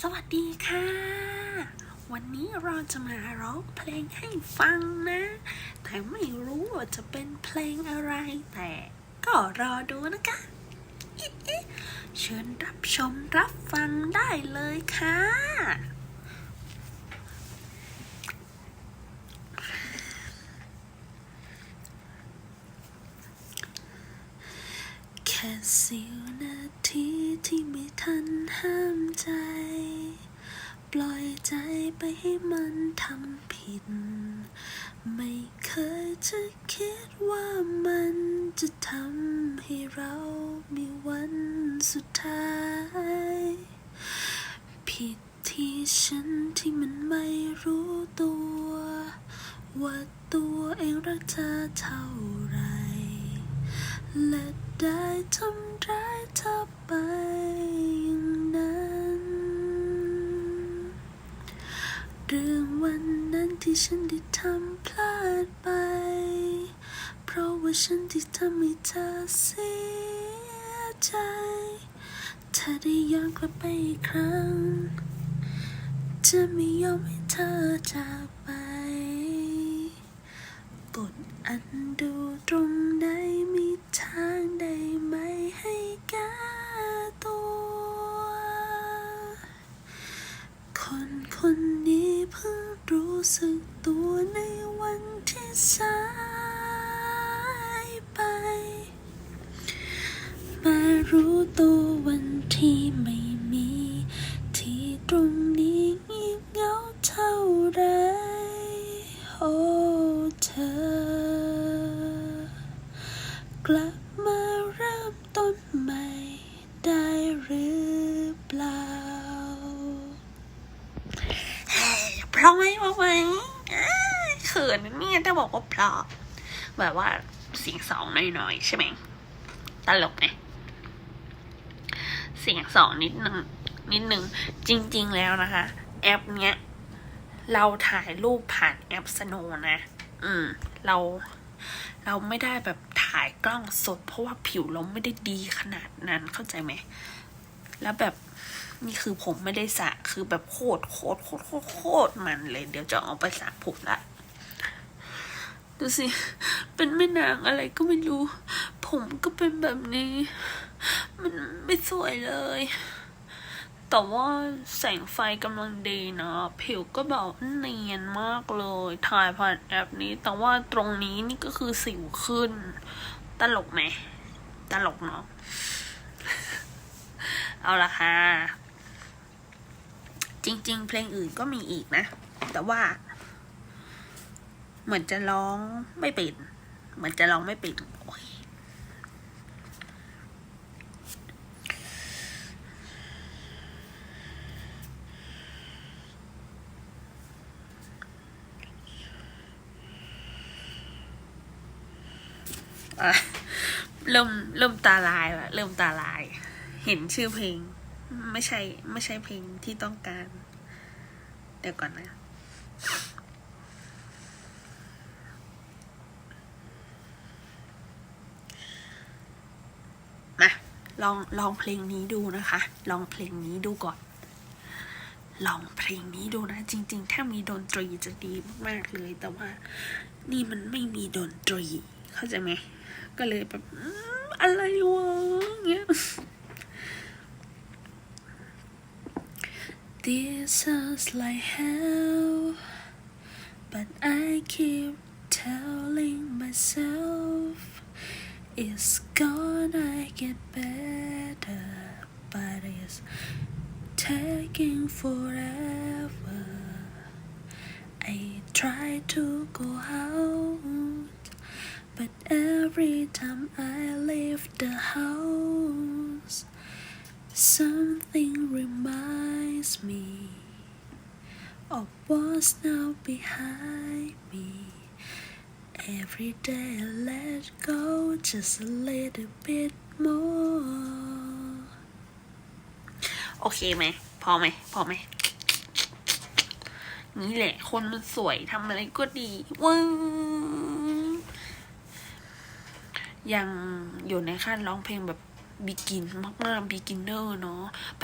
สวัสดีค่ะ วันนี้เราจะมาร้องเพลงให้ฟังนะ แต่ไม่รู้ว่าจะเป็นเพลงอะไร แต่ก็รอดูนะคะเชิญรับชมรับฟังได้เลยค่ะแค่สี้ยวนาทีที่ไม่ทันห้ามใจ ปล่อยใจไปให้มันทำผิด ไม่เคยจะคิดว่ามันจะทำให้เรามีวันสุดท้าย ผิดที่ฉันที่มันไม่รู้ตัว ว่าตัวเองรักเธอเท่าไร และได้ทำ ที่ฉันได้ทำพลาดไป เพราะว่าฉันที่ทำให้เธอเสียใจถ้าได้ย้อนกลับไปอีกครั้ง จะไม่ยอมให้เธอจากไป กดอันดูตรงไหน รู้สึกตัวในวันที่สายไป มารู้ตัววันที่ไม่มี ที่ตรงนี้เงียบเหงาเท่าไรโอ้เธอกลับมา ราะไหมเพราะไหมเขินเนี่ยถ้าบอกว่าเพราะแบบว่าเสียงสองหน่อยๆใช่ไหมตลกไงเสียงสองนิดนึงนิดนึงจริง ๆ แล้วนะคะ แอปเนี้ยเราถ่ายรูปผ่านแอปสโนนะ อืม เรา เราไม่ได้แบบถ่ายกล้องสด เพราะว่าผิวเราไม่ได้ดีขนาดนั้นเข้าใจไหม แล้วแบบ นี่คือผมไม่ได้สระคือแบบโคตรโคตรโคตรโคตรโคตรมันเลย เดี๋ยวจะเอาไปสระผมละดูสิ เป็นแม่นางอะไรก็ไม่รู้ ผมก็เป็นแบบนี้ มันไม่สวยเลย แต่ว่าแสงไฟกำลังดีนะ ผิวก็แบบเนียนมากเลย ถ่ายผ่านแอปนี้ แต่ว่าตรงนี้นี่ก็คือสิวขึ้น ตลกไหม ตลกเนาะ เอาละค่ะ จริง ๆ เพลงอื่นก็มีอีกนะ แต่ว่า เหมือนจะร้องไม่เป็นเหมือนจะร้องไม่เป็นโอ้ยอะเริ่มเริ่มตาลายละเริ่มตาลาย เห็นชื่อเพลง ไม่ใช่ไม่ใช่เพลงที่ต้องการ เดี๋ยวก่อนนะมาลองลองเพลงนี้ดูนะคะ ลองเพลงนี้ดูก่อน ลองเพลงนี้ดูนะ จริง ๆ ถ้ามีดนตรีจะดีมากๆเลย แต่ว่า นี่มันไม่มีดนตรี เข้าใจไหม ก็เลยแบบอืมอะไรวะเงี้ย This sounds like hell but I keep telling myself it's gonna get better but it's taking forever. I try to go out but every time I leave the house, something reminds me of what's now behind me. Every day I let go just a little bit more. โอเคไหม พอไหม พอไหม นี่แหละ คนมันสวยทำอะไรก็ดีว้าวยังอยู่ในขั้นร้องเพลงแบบ บิกินมากๆบิกินเนอร์เนาะไป